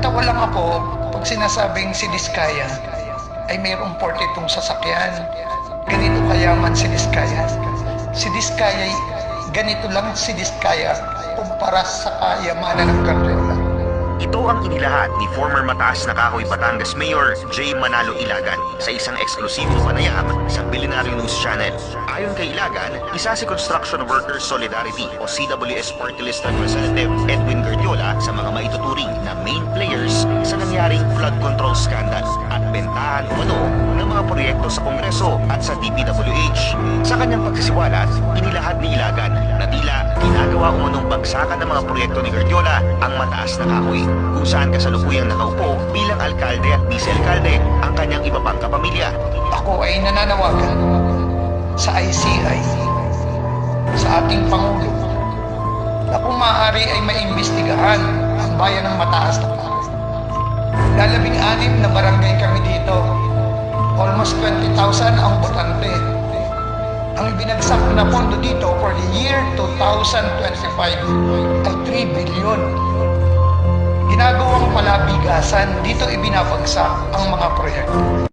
Natatawa lang ako pag sinasabing si Diskaya ay mayroong 42 sasakyan. Ganito kayaman si Diskaya. Si Diskaya, ay- ganito lang si Diskaya kumpara sa kayamanan ng Cardiola. Ito ang inilahad ni former mataas na kahoy Batangas Mayor J. Manalo Ilagan sa isang eksklusibong panayam sa Billionaire News Channel. Ayon kay Ilagan, isa si Construction Workers Solidarity o CWS Party List Representative Edwin Gardiola sa mga maituturing control scandal at bentahan umano ng mga proyekto sa Kongreso at sa DPWH. Sa kanyang pagsisiwalat, inilahad ni Ilagan na tila ginagawa umanong bagsakan ng mga proyekto ni Gardiola ang mataas na kahoy kung saan kasalukuyang nakaupo bilang alkalde at vice-alkalde ang kanyang iba pang kapamilya. Ako ay nananawagan sa ICI, sa ating Pangulo, na kung maaari ay maimbestigahan ang bayan ng mataas na kahoy. Lalabing anim na barangay kami dito. Almost 20,000 ang botante. Ang binagsak na pondo dito for the year 2025 ay 3 billion. Ginagawang palabigasan, dito ibinabagsak ang mga proyekto.